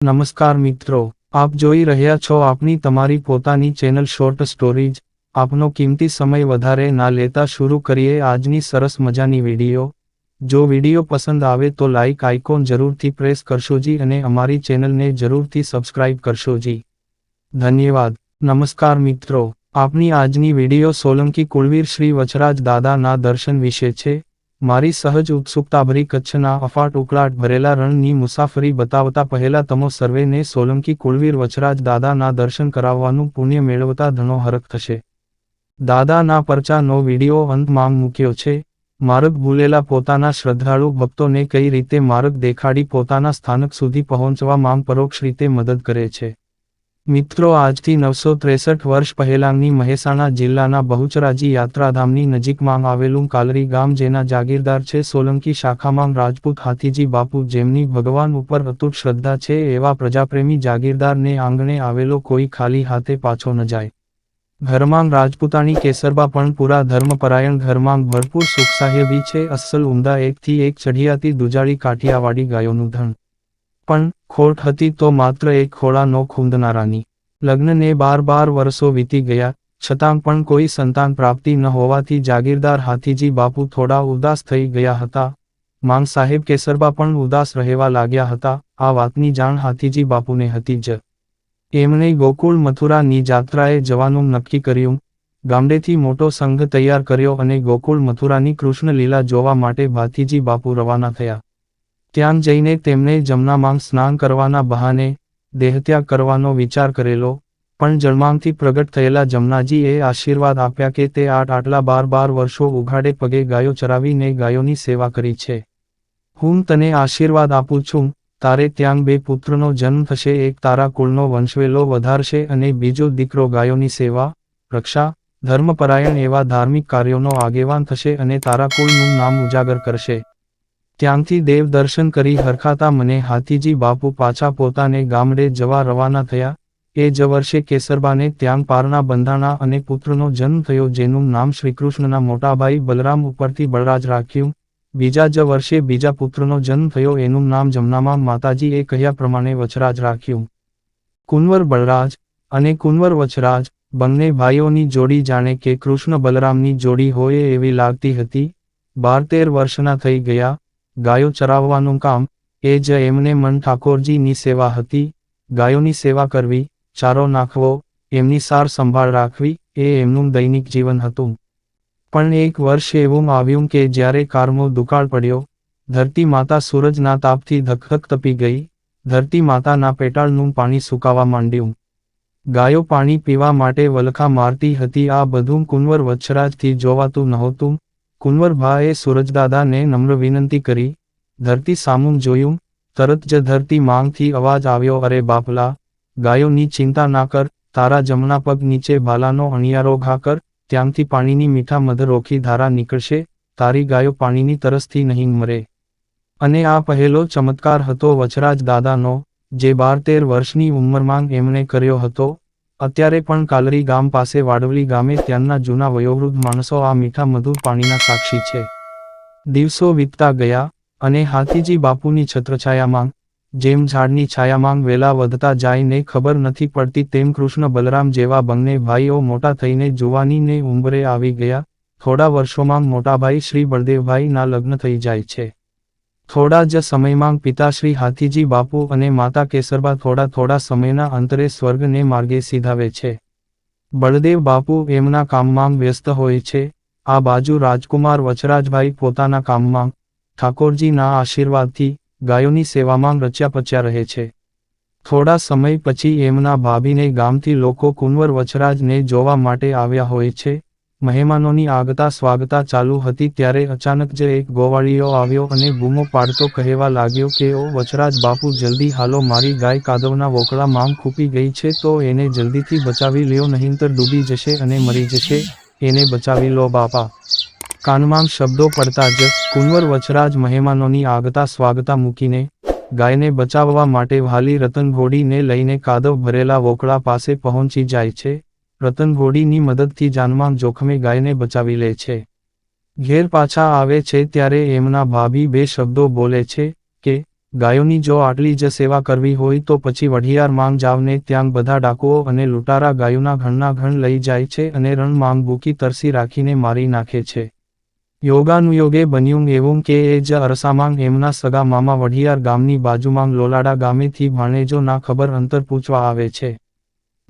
નમસ્કાર મિત્રો, આપ જોઈ રહ્યા છો આપની તમારી પોતાની ચેનલ શોર્ટ સ્ટોરીજ આપનો કિંમતી સમય વધારે ના લેતા શરૂ કરીએ આજની સરસ મજાની વીડિયો. જો વીડિયો પસંદ આવે તો લાઇક આઇકોન જરૂરથી પ્રેસ કરશો જી અને અમારી ચેનલને જરૂરથી સબસ્ક્રાઇબ કરશો જી. ધન્યવાદ. નમસ્કાર મિત્રો, આપની આજની વીડિયો સોલંકી કુળવીર શ્રી વચરાજ દાદાના દર્શન વિશે છે. મારી સહજ ઉત્સુકતાભરી કચ્છના અફાટ ઉકળાટ ભરેલા રણની મુસાફરી બતાવતા પહેલા તમો સર્વેને સોલંકી કુળવીર વચરાજ દાદાના દર્શન કરાવવાનું પુણ્ય મેળવતા ધણો હરખ થશે. દાદાના પરચાનો વીડિયો અંતમાં મૂક્યો છે. માર્ગ ભૂલેલા પોતાના શ્રદ્ધાળુ ભક્તોને કઈ રીતે માર્ગ દેખાડી પોતાના સ્થાનક સુધી પહોંચવા માંગ પરોક્ષ રીતે મદદ કરે છે. મિત્રો, આજથી નવસો ત્રેસઠ વર્ષ પહેલાંની મહેસાણા જિલ્લાના બહુચરાજી યાત્રાધામની નજીકમાં આવેલું કાલરી ગામ, જેના જાગીરદાર છે સોલંકી શાખામાં રાજપૂત હાથીજી બાપુ, જેમની ભગવાન ઉપર અતૂટ શ્રદ્ધા છે એવા પ્રજાપ્રેમી જાગીરદારને આંગણે આવેલો કોઈ ખાલી હાથે પાછો ન જાય. ઘરમાં રાજપૂતાની કેસરબા પણ પૂરા ધર્મપરાયણ ઘરમાં ભરપૂર સુખસાહેબી છે. અસલ ઉમદા એકથી એક ચઢિયાતી દુજાળી કાઠિયાવાડી ગાયોનું ધન પણ ખોટ હતી તો માત્ર એક ખોળાનો ખૂંદનારાની. લગ્નને બાર બાર વર્ષો વીતી ગયા, છતાં પણ કોઈ સંતાન પ્રાપ્તિ ન હોવાથી જાગીરદાર હાથીજી બાપુ થોડા ઉદાસ થઈ ગયા હતા. માંગ સાહેબ કેસરબા પણ ઉદાસ રહેવા લાગ્યા હતા. આ વાતની જાણ હાથીજી બાપુને હતી જ. એમણે ગોકુળ મથુરાની જાત્રાએ જવાનું નક્કી કર્યું. ગામડેથી મોટો સંઘ તૈયાર કર્યો અને ગોકુળ મથુરાની કૃષ્ણલીલા જોવા માટે ભાથીજી બાપુ રવાના થયા. ત્યાં જઈને તેમણે જમનામાં સ્નાન કરવાના બહાને દેહત્યાગ કરવાનો વિચાર કરેલો, પણ જળમાંગથી પ્રગટ થયેલા જમનાજીએ આશીર્વાદ આપ્યા કે તે આઠ આટલા બાર બાર વર્ષો ઉઘાડે પગે ગાયો ચરાવીને ગાયોની સેવા કરી છે. હું તને આશીર્વાદ આપું છું, તારે ત્યાં બે પુત્રનો જન્મ થશે, એક તારા કુળનો વંશવેલો વધારશે અને બીજો દીકરો ગાયોની સેવા, રક્ષા, ધર્મપરાયણ એવા ધાર્મિક કાર્યોનો આગેવાન થશે અને તારા કુળનું નામ ઉજાગર કરશે. ત્યાંથી દેવ દર્શન કરી હરખાતા મને હાથીજી બાપુ પાછા પોતાને ગામડે જવા રવાના થયા. એ જ વર્ષે કેસરબાને ત્યાં પારના બંધાણા અને પુત્રનો જન્મ થયો, જેનું નામ શ્રીકૃષ્ણના મોટાભાઈ બલરામ ઉપરથી બળરાજ રાખ્યું. બીજા જ વર્ષે બીજા પુત્રનો જન્મ થયો, એનું નામ જમનામાં માતાજીએ કહ્યા પ્રમાણે વચરાજ રાખ્યું. કુંવર બળરાજ અને કુંવર વચરાજ બંને ભાઈઓની જોડી જાણે કે કૃષ્ણ બલરામની જોડી હોય એવી લાગતી હતી. બાર તેર વર્ષના થઈ ગયા. ગાયો ચરાવવાનું કામ, એ જ એમને મન ઠાકોરજીની સેવા હતી. ગાયોની સેવા કરવી, ચારો નાખવો, એમની સાર સંભાળ રાખવી, એ એમનું દૈનિક જીવન હતું. પણ એક વર્ષ એવું આવ્યું કે જ્યારે કારમો દુકાળ પડ્યો, ધરતી માતા સૂરજના તાપથી ધકધક તપી ગઈ. ધરતી માતાના પેટાળનું પાણી સુકાવા માંડ્યું. ગાયો પાણી પીવા માટે વલખા મારતી હતી. આ બધું કુંવર વચ્છરાજથી જોવાતું નહોતું. કુંવરભાએ સૂરજદાદાને નમ્ર વિનંતી કરી, ધરતી સામું જોયું, તરત જ ધરતી માંગથી અવાજ આવ્યો, અરે બાપલા, ગાયોની ચિંતા ના કર, તારા જમણા પગ નીચે ભાલાનો અણિયારો ઘા કર, ત્યાંથી પાણીની મીઠા મધરોખી ધારા નીકળશે, તારી ગાયો પાણીની તરસથી નહીં મરે. અને આ પહેલો ચમત્કાર હતો વચરાજ દાદાનો, જે બાર તેર વર્ષની ઉંમરમાં એમણે કર્યો હતો અત્યારે પણ કાલરી ગામ પાસે વાડવલી ગામે ત્યાંના જૂના વયોવૃદ્ધ માણસો આ મીઠા મધુર પાણીના સાક્ષી છે. દિવસો વીતતા ગયા અને હાથીજી બાપુની છત્રછાયામાં, જેમ ઝાડની છાયામાં વેલા વધતા જાય ને ખબર નથી પડતી તેમ કૃષ્ણ બલરામ જેવા બંને ભાઈઓ મોટા થઈને જુવાનીને ઉંબરે આવી ગયા. થોડા વર્ષોમાં મોટાભાઈ શ્રી બળદેવભાઈના લગ્ન થઈ જાય છે. થોડા જ સમયમાં પિતાશ્રી હાથીજી બાપુ અને માતા કેસરબા થોડા થોડા સમયના અંતરે સ્વર્ગને માર્ગે સીધાવે છે. બળદેવ બાપુ એમના કામમાં વ્યસ્ત હોય છે. આ બાજુ રાજકુમાર વચરાજભાઈ પોતાના કામમાં ઠાકોરજીના આશીર્વાદથી ગાયોની સેવામાં રચ્યા પચ્યા રહે છે. થોડા સમય પછી એમના ભાભીને ગામથી લોકો કુંવર વચરાજને જોવા માટે આવ્યા હોય છે. મહેમાનોની આગતા સ્વાગતા ચાલુ હતી ત્યારે અચાનક જ એક ગોવાળીઓ આવ્યો અને બૂમો પાડતો કહેવા લાગ્યો કે, ઓ વચરાજ બાપુ, જલ્દી હાલો, મારી ગાય કાદવના વોકળા મામ ખૂપી ગઈ છે, તો એને જલ્દીથી બચાવી લ્યો, નહીંતર ડૂબી જશે અને મરી જશે. એને બચાવી લો, બાપા. કાનમાં શબ્દો પડતા જ કુંવર વચરાજ મહેમાનોની આગતા સ્વાગતા મૂકીને ગાયને બચાવવા માટે વાલી રતન ઘોડીને લઈને કાદવ ભરેલા વોકળા પાસે પહોંચી જાય છે. રતન ઘોડીની મદદથી જાનમાં જોખમે ગાયને બચાવી લે છે. ઘેર પાછા આવે છે ત્યારે એમના ભાભી બે શબ્દો બોલે છે કે, ગાયોની જો આટલી જ સેવા કરવી હોય તો પછી વઢિયાર માંગ જાવને ત્યાં બધા ડાકુઓ અને લૂંટારા ગાયોના ઘણના ઘણ લઈ જાય છે અને રણ માંગ ભૂકી તરસી રાખીને મારી નાખે છે. યોગાનુયોગે બન્યું એવું કે એ જ અરસામાંગ એમના સગા મામા વઢિયાર ગામની બાજુમાંગ લોલાડા ગામેથી ભાણેજો ના ખબર અંતર પૂછવા આવે છે.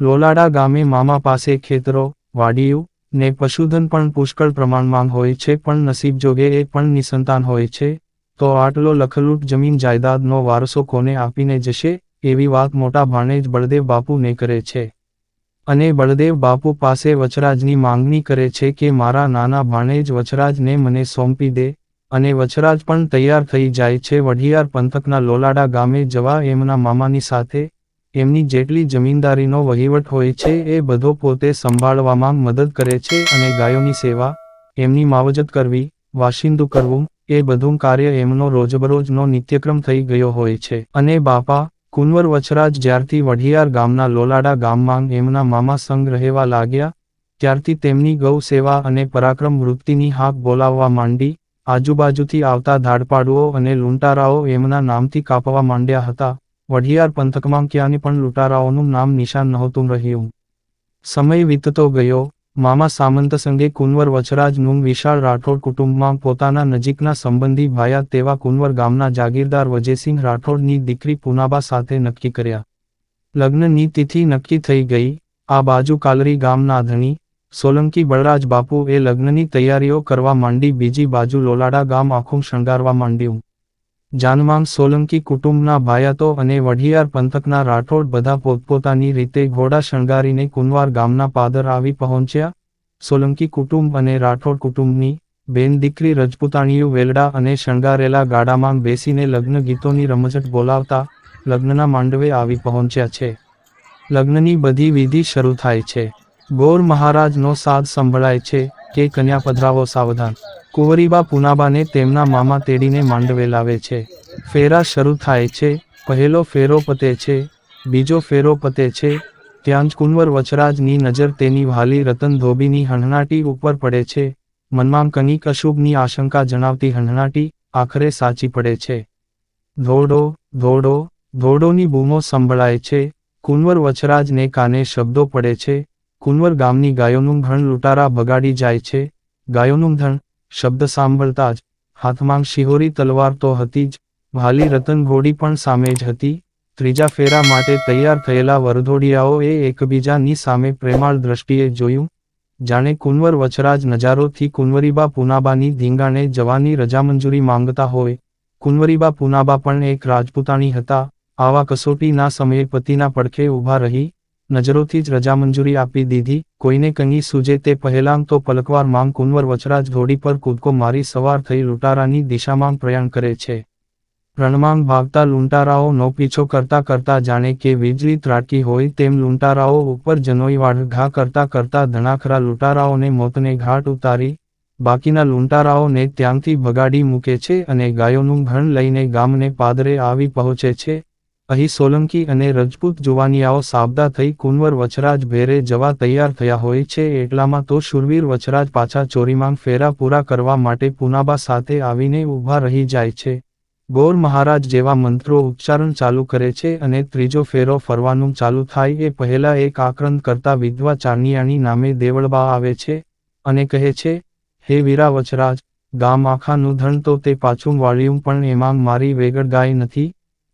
લોલાડા ગામે મામા પાસે ખેતરો વાડીયું ને પશુધન પણ પુષ્કળ પ્રમાણમાં હોય છે પણ નસીબ જોગે એ પણ નિસંતાન હોય છે. તો આટલો લખલૂટ જમીન જાયદાદનો વારસો કોને આપીને જશે, એવી વાત મોટા ભાણેજ બળદેવ બાપુ ને કરે છે. અને બળદેવ બાપુ પાસે વચરાજની માંગણી કરે છે કે મારા નાના ભાણેજ વચરાજને મને સોંપી દે, અને વચરાજ પણ તૈયાર થઈ જાય છે. વઢિયાર પંથકના લોલાડા ગામે જવા એમના મામાની સાથે એમની જેટલી જમીનદારીનો વહીવટ હોય છે એ બધો પોતે સંભાળવામાં મદદ કરે છે અને ગાયોની સેવા, એમની માવજત કરવી વાશિંદુ કરવું, એ બધું કાર્ય એમનો રોજબરોજનો નિત્યક્રમ થઈ ગયો હોય છે. અને બાપા, કુંવર વચરાજ જ્યારથી વઢિયાર ગામના લોલાડા ગામમાં એમના મામા સંગ રહેવા લાગ્યા, ત્યારથી તેમની ગૌ સેવા અને પરાક્રમ વૃત્તિની હાક બોલાવવા માંડી, આજુબાજુથી આવતા ધાડપાડુઓ અને લૂંટારાઓ એમના નામથી કાપવા માંડ્યા હતા. વઢિયાર પંથકમાં ક્યાંની પણ લૂંટારાઓનું નામ નિશાન નહોતું રહ્યું. સમય વીતતો ગયો. મામા સામંત સંગે કુંવર વચરાજનું વિશાળ રાઠોડ કુટુંબમાં પોતાના નજીકના સંબંધી ભાયા તેવા કુંવર ગામના જાગીરદાર વજયસિંહ રાઠોડની દીકરી પુનાબા સાથે નક્કી કર્યા. લગ્નની તિથિ નક્કી થઈ ગઈ. આ બાજુ કાલરી ગામના ધણી, સોલંકી બળરાજ બાપુ એ લગ્નની તૈયારીઓ કરવા માંડી. બીજી બાજુ લોલાડા ગામ આખું શણગારવા માંડ્યું. જાનમાંગ સોલંકી કુટુંબના ભાયાતો અને વઢિયાર પંથકના રાઠોડ બધા પોતપોતાની રીતે ઘોડા શણગારીને કુનવાર ગામના પાદર આવી પહોંચ્યા. સોલંકી કુટુંબ અને રાઠોડ કુટુંબની બેન દીકરી રજપૂતાણીઓ વેલડા અને શણગારેલા ગાડામાં બેસીને લગ્ન ગીતોની રમઝટ બોલાવતા લગ્નના માંડવે આવી પહોંચ્યા છે. લગ્નની બધી વિધિ શરૂ થાય છે. ગોર મહારાજનો સાદ સંભળાય છે. કે કન્યા પધરાવો સાવધાન. કુંવરીબા પુનાબાને તેમના મામા તેડીને માંડવે લાવે છે. ફેરા શરૂ થાય છે. પહેલો ફેરો પતે છે. બીજો ફેરો પતે છે. ત્યાં જ કુંવર વચરાજની નજર તેની વાલી રતન ધોબીની હણનાટી ઉપર પડે છે. મનમાં કંઈક અશુભની આશંકા જણાવતી હણનાટી આખરે સાચી પડે છે. ધોડો ધોડો ધોડોની બૂમો સંભળાય છે. કુંવર વચરાજને કાને શબ્દો પડે છે. કુંવર ગામની ગાયોનું ધણ લૂંટારા બગાડી જાય છે. ગાયોનું ધણ, શબ્દ સાંભળતા જ, હાથમાં શિહોરી તલવાર તો હતી જ ભાલી રતન ઘોડી પણ સામે જ હતી. ત્રીજા ફેરા માટે તૈયાર થયેલા વરધોડિયાઓએ એકબીજાની સામે પ્રેમાળ દ્રષ્ટિએ જોયું. જાણે કુંવર વચરાજ નજારોથી કુંવરીબા પુનાબાની ધીંગાણે જવાની રજામંજૂરી માંગતા હોય. કુંવરીબા પુનાબા પણ એક રાજપૂતાણી હતા. આવા કસોટીના સમયે પતિના પડખે ઊભા રહી. નજરોથી જ રજામંજૂરી આપી દીધી. કોઈને કંઈ સૂજે તે પહેલાં તો પલકવાર માંગ કુંવર વચરાજ ઘોડી પર કૂદકો મારી સવાર થઈ લૂંટારાની દિશામાં પ્રયાણ કરે છે. રણમાંગ ભાગતા લૂંટારાઓ નો પીછો કરતા કરતા જાણે કે વીજળી ત્રાટકી હોય તેમ લૂંટારાઓ ઉપર જનોઈવાડ ઘા કરતા કરતા ધણાખરા લૂંટારાઓને મોતને ઘાટ ઉતારી, બાકીના લૂંટારાઓને ત્યાંથી ભગાડી મૂકે છે અને ગાયોનું ઘણ લઈને ગામને પાદરે આવી પહોંચે છે. અહીં સોલંકી અને રજપૂત જુવાનિયાઓ સાબદા થઈ કુંવર વચરાજ ભેરે જવા તૈયાર થયા હોય છે. એટલામાં તો શુરવીર વચરાજ પાછા ચોરીમાં ફેરા પૂરા કરવા માટે પુનાબા સાથે આવીને ઊભા રહી જાય છે. ગોર મહારાજ જેવા મંત્રો ઉચ્ચારણ ચાલુ કરે છે અને ત્રીજો ફેરો ફરવાનું ચાલુ થાય એ પહેલા એક આક્રંદ કરતા વિધવા ચારણિયાની નામે દેવળબા આવે છે અને કહે છે, હે વીરા વચરાજ ગામ આખાનું ધન તો તે પાછું વાળ્યું પણ એમાં મારી વેગડ ગાય નથી.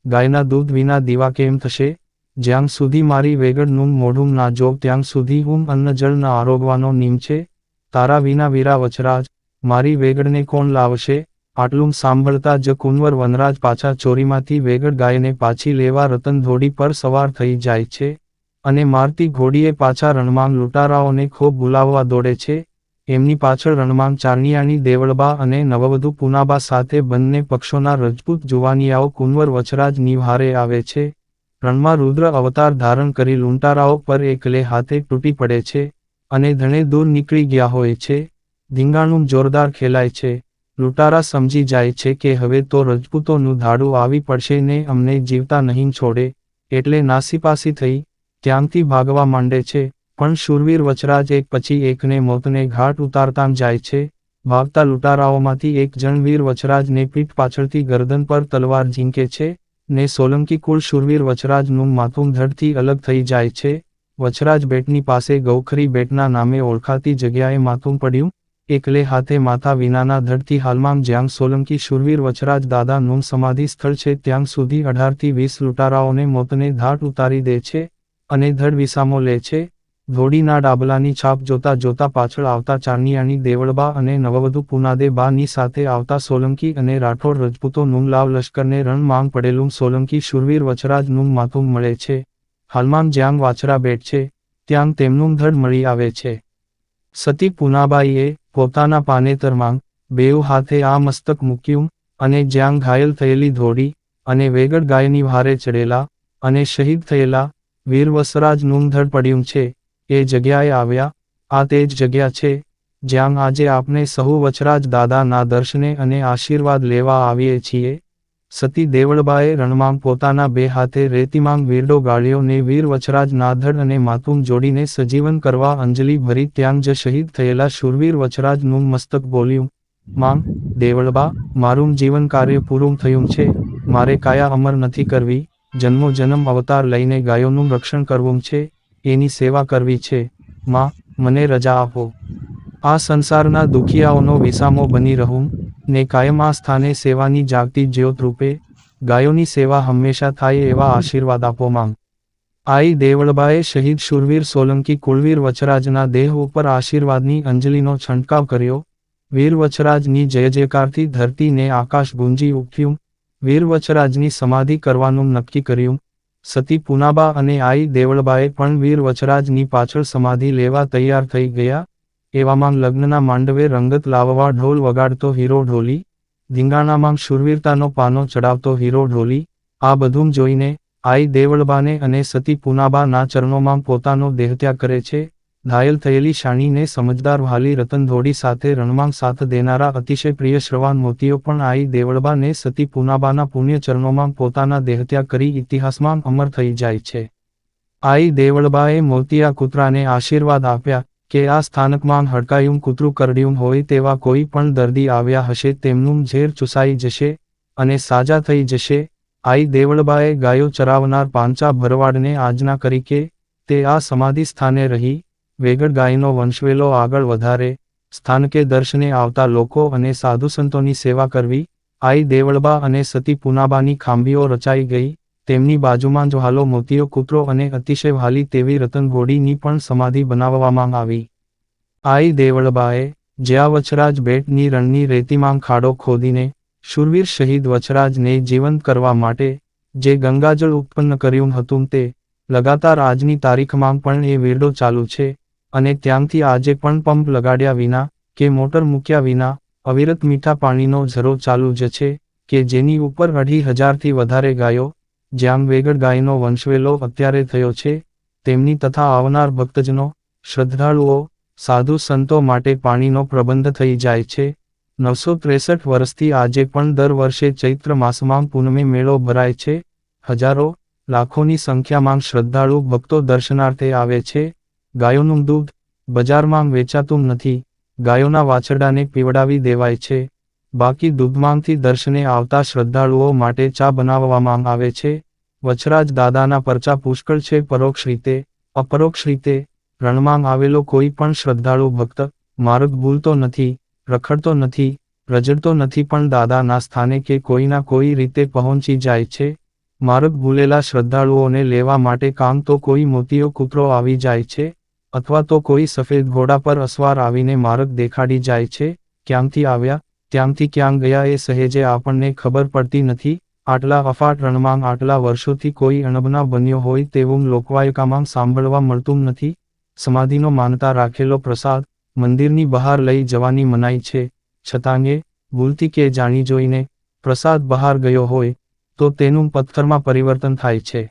ગાયના દૂધ વિના દીવા કેમ થશે? જ્યાં સુધી મારી વેગડનું મોઢું ના જોગ, ત્યાં સુધી હું અન્ન જળ ના આરોગવાનો નિમ છે. તારા વિના વીરા વચરાજ, મારી વેગળને કોણ લાવશે? આટલું સાંભળતા જ કુંવર વનરાજ પાછા ચોરીમાંથી વેગળ ગાયને પાછી લેવા રતન ધોડી પર સવાર થઈ જાય છે અને મારતી ઘોડીએ પાછા રણમાં લૂંટારાઓને ખૂબ બોલાવવા દોડે છે. એમની પાછળ રણમાં ચારણિયાની દેવળબા અને નવવધુ પુનાબા સાથે બંને પક્ષોના રજપૂત જુવાનિયાઓ કુંવર વચરાજ નિવહારે આવે છે. રણમાં રુદ્ર અવતાર ધારણ કરી લૂંટારાઓ પર એકલે હાથે તૂટી પડે છે અને ધણે દૂર નીકળી ગયા હોય છે. ધીંગાણું જોરદાર ખેલાય છે. લૂંટારા સમજી જાય છે કે હવે તો રજપૂતોનું ધાડું આવી પડશે ને અમને જીવતા નહીં છોડે, એટલે નાસીપાસી થઈ, ત્યાંથી ભાગવા માંડે છે. પણ શૂરવીર વચરાજ એક પછી એકને મોતને ઘાટ ઉતારતા જાય છે, ભાગતા લૂંટારાઓમાંથી એક જણ વીર વચરાજને પીઠ પાછળથી ગરદન પર તલવાર ઝીંકે છે, ને સોલંકી કુળ શૂરવીર વચરાજનું માથું ધડથી અલગ થઈ જાય છે. વચરાજ બેટની પાસે ગૌખરી બેટના નામે ઓળખાતી જગ્યાએ માથું પડ્યું, એકલે હાથે માથા વિનાના ધડથી હાલમાં જ્યાં સોલંકી શૂરવીર વચરાજ દાદાનું સમાધિ સ્થળ છે ત્યાં સુધી અઢારથી વીસ લૂંટારાઓને મોતને ધાટ ઉતારી દે છે, અને ધડ વિસામો લે છે. ધોડીના ડાબલાની છાપ જોતા જોતા પાછળ આવતા ચારનિયાની દેવળબા અને નવવધુ પુનાદે બાની સાથે આવતા સોલંકી અને રાઠોડ રજપૂતોનું લાવ લશ્કરને રણ માંગ પડેલું સોલંકી શૂરવીર વચરાજનું માથું મળે છે. હાલમાં જ્યાં વાછરા બેટ છે ત્યાં તેમનું ધડ મળી આવે છે. સતી પૂનાબાઈએ પોતાના પાનેતરમાં બેઉ હાથે આ મસ્તક મૂક્યું અને જ્યાં ઘાયલ થયેલી ધોડી અને વેગડ ગાયની ભારે ચડેલા અને શહીદ થયેલા વીર વસરાજનું ધડ પડ્યું છે. એ જગ્યાએ આવ્યા, આ તે જ જગ્યા છે, જ્યાં આજે આપણે સહુ વચરાજ દાદાના દર્શને અને આશીર્વાદ લેવા આવીએ છીએ. સતી દેવળબાએ રણમાં પોતાના બે હાથે રેતીમાંગ વીરડો ગાળ્યો ને વીર વચરાજ નાધડ અને માતુમ જોડીને સજીવન કરવા અંજલિ ભરી ત્યાં જ શહીદ થયેલા શૂરવીર વચરાજનું મસ્તક બોલ્યું માંગ દેવળબા, મારું જીવન કાર્ય પૂરું થયું છે. મારે કાયા અમર નથી કરવી. જન્મો જન્મ અવતાર લઈને ગાયોનું રક્ષણ કરવું છે. એની સેવા કરવી છે. માં, મને રજા આપો. આ સંસારના દુખિયાઓનો વિસામો બની રહું, ને કાયમ આ સ્થાને સેવાની જાગતી જ્યોત રૂપે, ગાયોની સેવા હંમેશા થાય એવા આશીર્વાદ આપો માંગ. આઈ દેવળબાએ શહીદ શુરવીર સોલંકી કુળવીર વચરાજના દેહ ઉપર આશીર્વાદની અંજલિનો છંટકાવ કર્યો. વીર વચરાજની જય જયકારથી ધરતીને આકાશ ગુંજી ઉઠ્યું. વીર વચરાજની સમાધિ કરવાનું નક્કી કર્યું. સતી પુનાબા અને આઈ દેવળબાએ પણ વીર વચરાજની પાછળ સમાધિ લેવા તૈયાર થઈ ગયા, એવામાં લગ્નના માંડવે રંગત લાવવા ઢોલ વગાડતો હીરો ઢોલી, ધીંગાણામાં શૂરવીરતાનો પાનો ચડાવતો હીરો ઢોલી, આ બધું જોઈને આઈ દેવળબાને અને સતી પુનાબાના ચરણોમાં પોતાનો દેહત્યાગ કરે છે ઘાયલ થયેલી શાણીને સમજદાર રતન ધોડી સાથે રણમાં સાથ દેનારા અતિશય પ્રિય શ્રવાન મોતીઓ પણ આઈ દેવળબાને સતી પુનાબાના પુણ્ય ચરણોમાં પોતાના દેહત્યાગ કરી ઇતિહાસમાં અમર થઈ જાય છે. આઈ દેવળબાએ મોતિયા કૂતરાને આશીર્વાદ આપ્યા કે આ સ્થાનકમાં હડકાયું કૂતરું કરડ્યું હોય તેવા કોઈ પણ દર્દી આવ્યા હશે તેમનું ઝેર ચૂસાઈ જશે અને સાજા થઈ જશે. આઈ દેવળબાએ ગાયો ચરાવનાર પાંચા ભરવાડને આજના કરી કે તે આ સમાધિ સ્થાને રહી વેગડ ગાયનો વંશવેલો આગળ વધારે સ્થાનકે દર્શને આવતા લોકો અને સાધુસંતોની સેવા કરવી, આઈ દેવળબા અને સતી પુનાબાની ખાંભીઓ રચાઈ ગઈ, તેમની બાજુમાં જોહાલો મોતીઓ, કૂતરો અને અતિશય હાલી તેવી રતન ઘોડીની પણ સમાધિ બનાવવામાં આવી. આઈ દેવળબાએ જ્યાં વચરાજ બેટની રણની રેતીમાં ખાડો ખોદીને શૂરવીર શહીદ વચરાજને જીવંત કરવા માટે જે ગંગાજળ ઉત્પન્ન કર્યું હતું તે લગાતાર આજની તારીખમાં પણ એ વીરડો ચાલુ છે. અને ત્યાંથી આજે પણ પંપ લગાડ્યા વિના કે મોટર મૂક્યા વિના અવિરત મીઠા પાણીનો ઝરો ચાલુ જ છે કે જેની ઉપર અઢી હજારથી વધારે ગાયો, જ્યાં વેગડ ગાયનો વંશવેલો અત્યારે થયો છે, તેમની તથા આવનાર ભક્તજનો, શ્રદ્ધાળુઓ, સાધુ સંતો માટે પાણીનો પ્રબંધ થઈ જાય છે. નવસો ત્રેસઠ વર્ષથી આજે પણ દર વર્ષે ચૈત્ર માસમાં પૂનમે મેળો ભરાય છે. હજારો, લાખોની સંખ્યામાં શ્રદ્ધાળુ ભક્તો દર્શનાર્થે આવે છે. ગાયોનું દૂધ બજારમાં વેચાતું નથી, ગાયોના વાછરડાને પીવડાવી દેવાય છે. બાકી દૂધમાંથી દર્શને આવતા શ્રદ્ધાળુઓ માટે ચા બનાવવામાં આવે છે. વચરાજ દાદાના પરચા પુષ્કળ છે. પરોક્ષ રીતે, અપરોક્ષ રીતે રણમાં આવેલો કોઈ પણ શ્રદ્ધાળુ ભક્ત માર્ગ ભૂલતો નથી, રખડતો નથી, રજડતો નથી. પણ દાદાના સ્થાને કે કોઈના કોઈ રીતે પહોંચી જાય છે. માર્ગ ભૂલેલા શ્રદ્ધાળુઓને લેવા માટે કામ તો કોઈ મોતીઓ કૂતરો આવી જાય છે. અથવા તો કોઈ સફેદ ઘોડા પર અસવાર આવીને માર્ગ દેખાડી જાય છે, ક્યાંથી આવ્યા, ત્યાંથી ક્યાં ગયા એ સહેજે આપણને ખબર પડતી નથી. આટલા અફાટ રણમાં આટલા વર્ષોથી કોઈ અણબના બન્યો હોય તેવું લોકવાયકામાં સાંભળવા મળતું નથી. સમાધિનો માનતા રાખેલો પ્રસાદ મંદિરની બહાર લઈ જવાની મનાઈ છે. છતાંગે ભૂલથી કે જાણી જોઈને પ્રસાદ બહાર ગયો હોય, તો તેનું પથ્થરમાં પરિવર્તન થાય છે.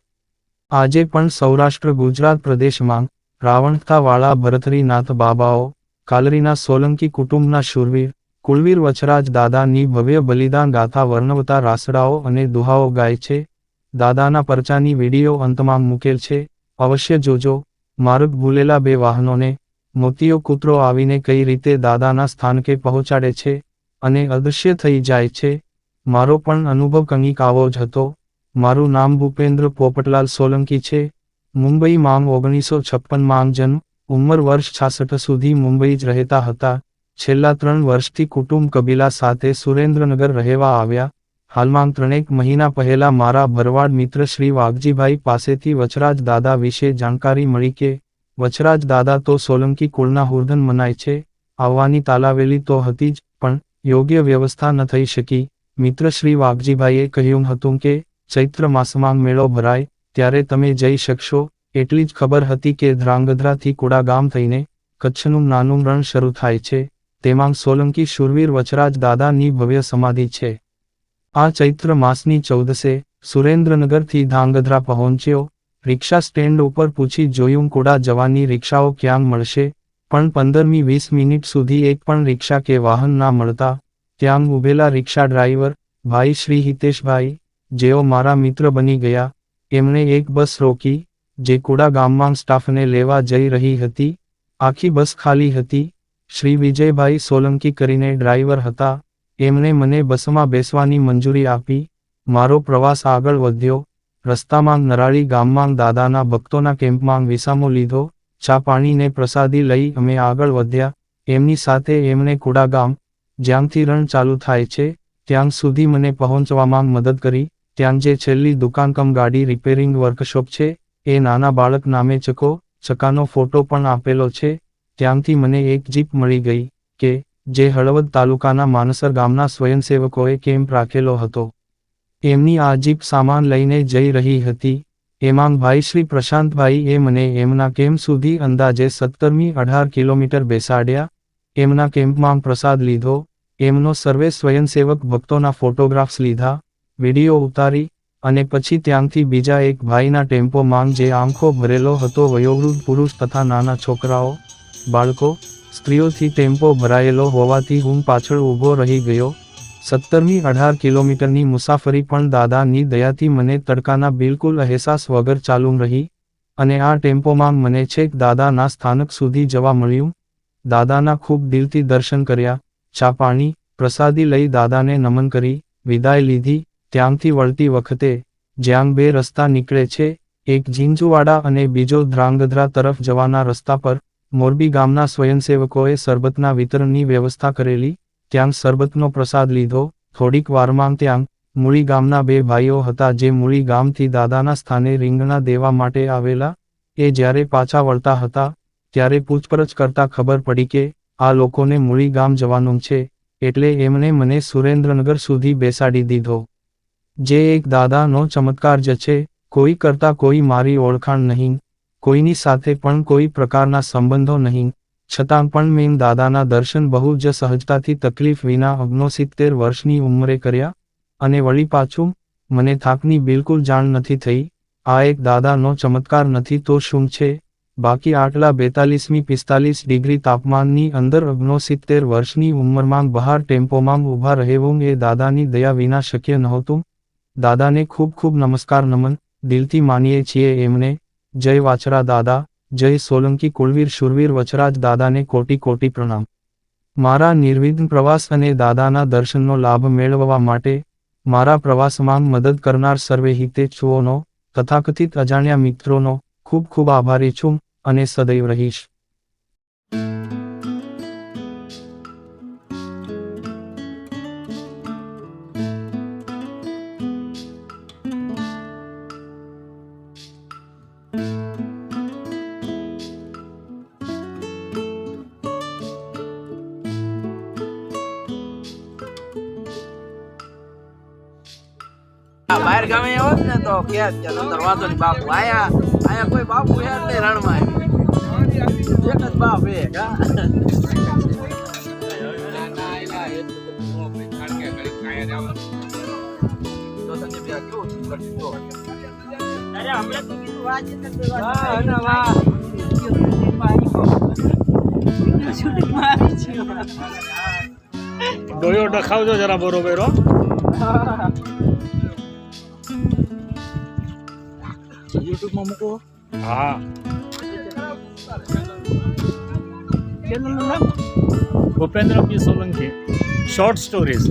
આજે પણ સૌરાષ્ટ્ર ગુજરાત પ્રદેશમાં રાવણથાવાળા ભરતરીનાથ બાબાઓ, કાલરીના સોલંકી કુટુંબના શૂરવીર કુલવીર વચરાજ દાદાની ભવ્ય બલિદાન ગાથા વર્ણવતા રાસડાઓ અને દુહાઓ ગાય છે. દાદાના પરચાની વીડિયો અંતમાં મૂકેલ છે. અવશ્ય જોજો માર્ગ ભૂલેલા બે વાહનોને, મોતીઓ કૂતરો આવીને કઈ રીતે દાદાના સ્થાનકે પહોંચાડે છે અને અદૃશ્ય થઈ જાય છે. મારો પણ અનુભવ કંઈક આવો જ હતો. મારું નામ ભૂપેન્દ્ર પોપટલાલ સોલંકી છે. મુંબઈ માંગ ઓગણીસો છપ્પન માંગ જન્મ ઉંમર વર્ષ છાસઠ સુધી મુંબઈ જ રહેતા હતા. છેલ્લા ત્રણ વર્ષથી કુટુંબ કબીલા સાથે સુરેન્દ્રનગર રહેવા આવ્યા. હાલમાં ત્રણેક મહિના પહેલા મારા ભરવાડ મિત્ર શ્રી વાઘજીભાઈ પાસેથી વચરાજ દાદા વિશે જાણકારી મળી કે, વચરાજ દાદા તો સોલંકી કુળના હુર્ધન મનાય છે, આવવાની તાલાવેલી તો હતી જ, પણ યોગ્ય વ્યવસ્થા ન થઈ શકી. મિત્ર શ્રી વાઘજીભાઈએ કહ્યું હતું કે, ચૈત્ર માસમાં મેળો ભરાય ત્યારે તમે જઈ શકશો, એટલી જ ખબર હતી કે ધ્રાંગધ્રાથી કુડા ગામ થઈને કચ્છનું નાનું રણ શરૂ થાય છે, તેમાં સોલંકી શૂરવીર વચરાજ દાદાની ભવ્ય સમાધિ છે. આ ચૈત્ર માસની ચૌદસે સુરેન્દ્રનગરથી ધાંગધ્રા પહોંચ્યો, રિક્ષા સ્ટેન્ડ ઉપર પૂછી જોયું કુડા જવાની રિક્ષાઓ ક્યાં મળશે, પણ પંદરમી વીસ મિનિટ સુધી એક પણ રિક્ષા કે વાહન ના મળતા, ત્યાં ઉભેલા રિક્ષા ડ્રાઈવર, ભાઈ શ્રી હિતેશભાઈ, જેઓ મારા મિત્ર બની ગયા એમણે એક બસ રોકી, જે કુડા ગામમાં સ્ટાફને લેવા જઈ રહી હતી. આખી બસ ખાલી હતી. શ્રી વિજયભાઈ સોલંકી કરીને ડ્રાઈવર હતા. એમણે મને બસમાં બેસવાની મંજૂરી આપી. મારો પ્રવાસ આગળ વધ્યો. રસ્તામાં નરાળી ગામમાં દાદાના ભક્તોના કેમ્પમાં વિસામો લીધો. ચા પાણીને પ્રસાદી લઈ અમે આગળ વધ્યા. એમની સાથે એમણે કુડા ગામ, જ્યાંથી રણ ચાલુ થાય છે, ત્યાં સુધી મને પહોંચવામાં મદદ કરી. ત્યાં જે છેલ્લી દુકાન કમ ગાડી રિપેરિંગ વર્કશોપ છે, એ નાના બાળક નામે ચકો, ચકાનો ફોટો પણ આપેલો છે, ત્યાંથી મને એક જીપ મળી ગઈ, કે, જે હળવદ તાલુકાના માનસર ગામના સ્વયંસેવકોએ કેમ્પ રાખેલો હતો. એમની આ જીપ સામાન લઈને જઈ રહી હતી, એમાં ભાઈ શ્રી પ્રશાંતભાઈ એ મને એમના કેમ્પ સુધી અંદાજે સત્તરમી અઢાર કિલોમીટર બેસાડ્યા, એમના કેમ્પમાં પ્રસાદ લીધો, એમનો સર્વે સ્વયંસેવક ભક્તોના ફોટોગ્રાફ્સ લીધા વીડિયો ઉતારી અને પછી ત્યાંથી બીજા એક ભાઈના ટેમ્પો માંગ જે આંખો ભરેલો હતો વયોવૃદ્ધ પુરુષ તથા નાના છોકરાઓ, બાળકો, સ્ત્રીઓથી ટેમ્પો ભરાયેલો હોવાથી હું પાછળ ઊભો રહી ગયો. સત્તરમી અઢાર કિલોમીટરની મુસાફરી પણ દાદાની દયાથી મને તડકાના બિલકુલ અહેસાસ વગર ચાલુ રહી અને આ ટેમ્પોમાં મને છેક દાદાના સ્થાનક સુધી જવા મળ્યું. દાદાના ખૂબ દિલથી દર્શન કર્યા, ચા પાણી, પ્રસાદી લઈ દાદાને નમન કરી, વિદાય લીધી ત્યાંથી વળતી વખતે, જ્યાં બે રસ્તા નીકળે છે, એક ઝીંઝુવાડા અને બીજો ધ્રાંગધ્રા તરફ જવાના રસ્તા પર, મોરબી ગામના સ્વયંસેવકોએ સરબતના વિતરણની વ્યવસ્થા કરેલી, ત્યાં સરબતનો પ્રસાદ લીધો, થોડીક વારમાં ત્યાં, મૂળી ગામના બે ભાઈઓ હતા જે મૂળી ગામથી દાદાના સ્થાને રીંગણા દેવા માટે આવેલા, એ જ્યારે પાછા વળતા હતા, ત્યારે પૂછપરછ કરતા ખબર પડી કે, આ લોકોને મૂળી ગામ જવાનું છે, એટલે એમણે મને સુરેન્દ્રનગર સુધી બેસાડી દીધો. જે એક દાદાનો ચમત્કાર જ છે, કોઈ કરતા કોઈ મારી ઓળખાણ નહીં, કોઈની સાથે પણ કોઈ પ્રકારના સંબંધો નહીં, છતાં પણ મેં દાદાના દર્શન બહુ જ સહજતાથી તકલીફ વિના ઓગણસિત્તેર વર્ષની ઉંમરે કર્યા, અને વળી પાછું, મને થાકની બિલકુલ જાણ નથી થઈ, આ એક દાદાનો ચમત્કાર નથી તો શું છે, બાકી આટલા બેતાલીસમી પિસ્તાલીસ ડિગ્રી તાપમાનની અંદર ઓગણસિત્તેર વર્ષની ઉંમરમાં બહાર ટેમ્પોમાં ઊભા રહેવું એ દાદાની દયા વિના શક્ય નહોતું દાદાને ખૂબ ખૂબ નમસ્કાર નમન, દિલથી માનીએ છીએ એમને. જય વાછરા દાદા, જય સોલંકી કુળવીર શુરવીર વચરાજ દાદાને કોટી કોટી પ્રણામ. મારા નિર્વિઘ્ન પ્રવાસ અને દાદાના દર્શનનો લાભ મેળવવા માટે મારા પ્રવાસમાં મદદ કરનાર સર્વે હિતેચ્છુઓનો, તથાકથિત અજાણ્યા મિત્રોનો ખૂબ ખૂબ આભારી છું અને સદૈવ રહીશ. ને તો કે કે નંદર વાંધો નહીં બાપુ. આયા આયા કોઈ બાપુ હે જ નહીં રણમાં એક જ બાપ તો થયું? વાહ, વાહ. ડોયો ડખાવજો જરા બરોબર હો. યુટ્યુબમાં મૂકો હા ચેનલનું નામ Bhupendra P Solanki short stories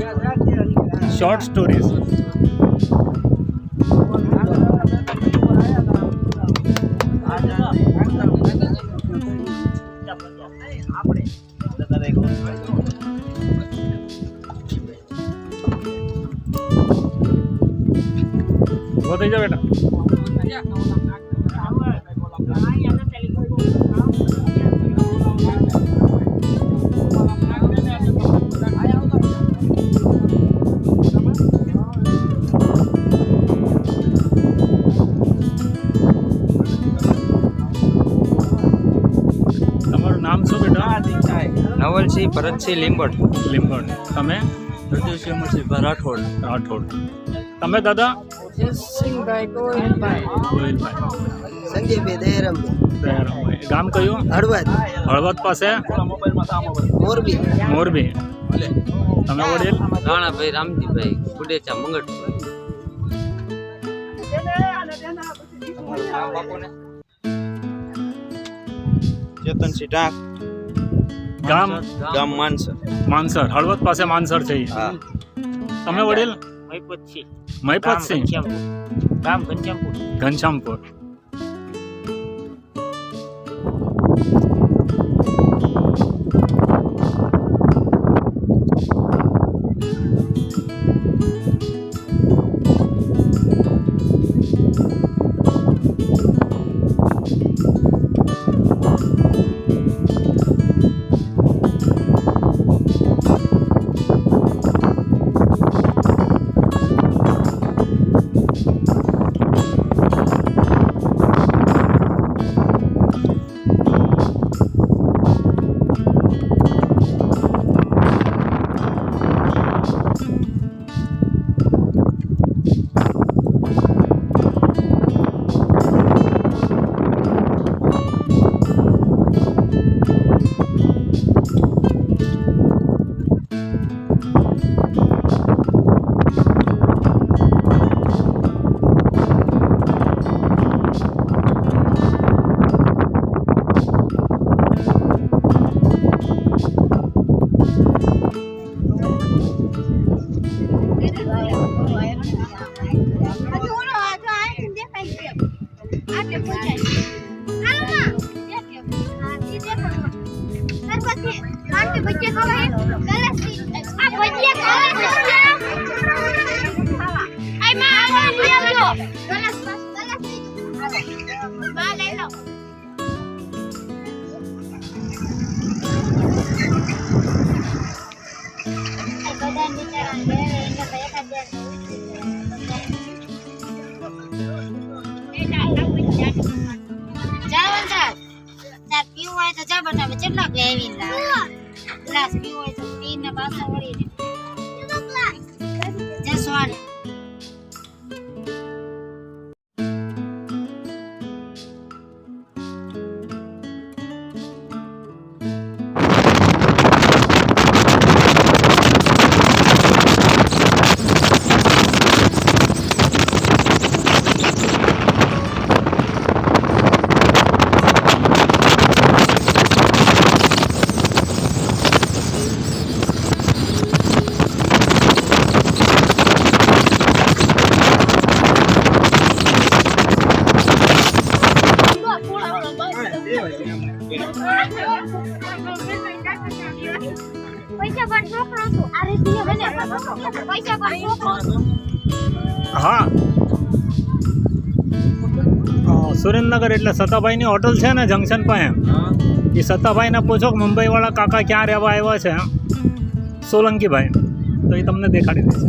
યાદ રાખજે શોર્ટ સ્ટોરીઝ ઊભો થઈ નવલસિંહ ભરતસિંહ લીંબડ લીંબડ તમે? પ્રદ્યુષ અમરસિંહ રાઠોડ. રાઠોડ. તમે દાદા? સિંહભાઈ ગોવિંદભાઈ. ગોવિંદભાઈ. સંજયભાઈ દયારામભાઈ. દયારામભાઈ. ગામ કયું? હળવદ. હળવદ પાસે? મોરબી. મોરબી. તમે વડીલ? રાણાભાઈ રામજીભાઈ ગુડેચા મંગટ ચેતનસિંહ ટાંક ગામ? ગામ માનસર. માનસર. હળવદ પાસે માનસર છે. હા. તમે વડીલ? મહીપતસિંહ મહિપતસિંહ ગામ ઘનશ્યામપુર. ઘનશ્યામપુર. ગ્લાસ પીવો હોય તો પીને પાછા વળીને એટલે સતાભાઈની હોટલ છે ને જંકશન પાસે. એ સતાભાઈને પૂછો કે મુંબઈવાળા કાકા ક્યાં રહેવા આવ્યા છે સોલંકીભાઈ. તો એ તમને દેખાડી દેશે.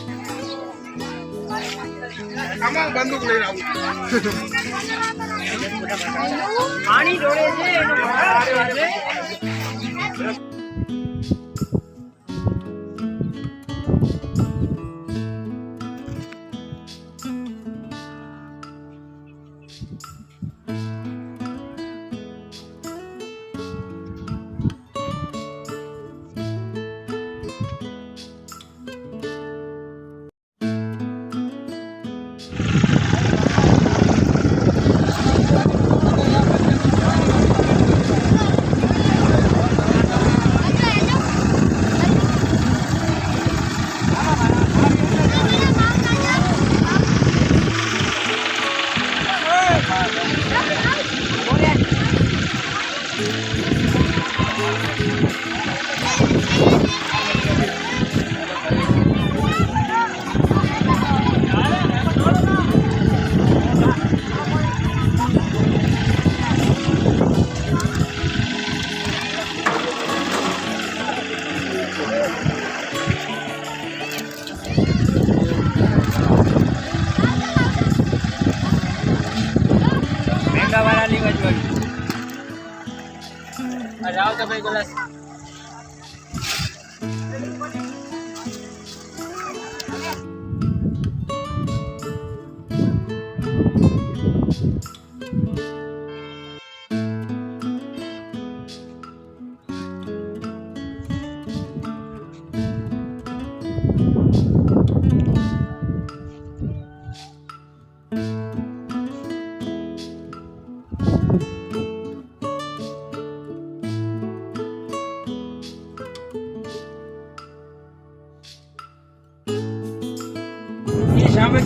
બરી ભયાનક બરી એ સામે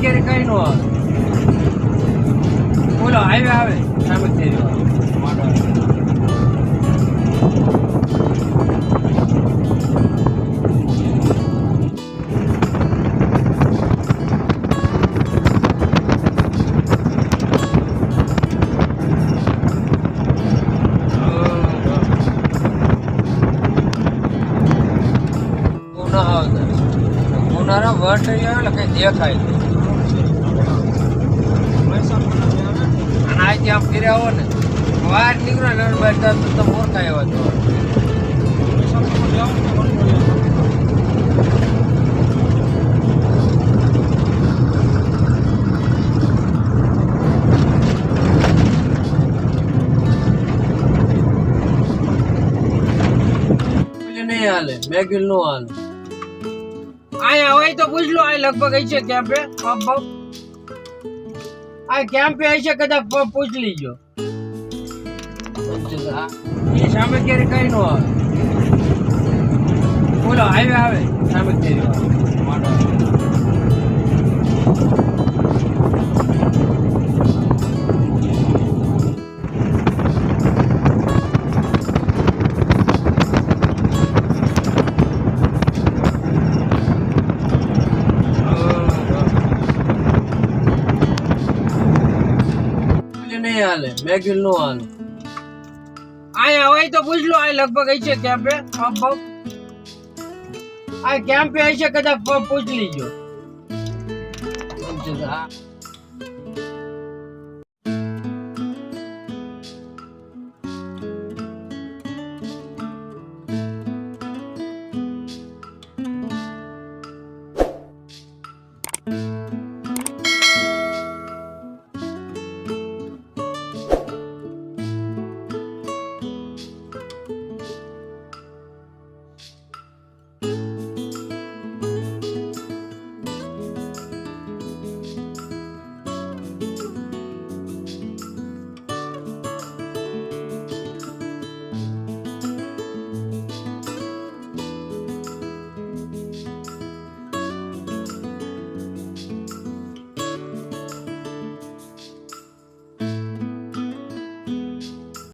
ક્યારે કઈ નો આવે. બોલો હાઈવે આવે. સામે ને કઈ દેખાય અને અહીંથી આમ ફર્યા આવો ને બહાર નીકળો બહાર તો તમે ઓળખાય એવા છો. નહીં હાલે, મેગિલ નો હાલે. આયા હોય તો પૂછ લો, આ લગભગ હશે કેમ્પે? પબ આ કદાચ પૂછ લીજો. એ સામે ક્યારે કઈ નો આવે બોલો હાઈવે આવે. સામે ક્યારે નહીં. હાલે. મેગિલ નો હાલે. આયા અવાય તો પૂછ લો આ લગભગ છે કેમ્પે આ કેમ્પે હશે કદાચ પબ પૂછ લીજો.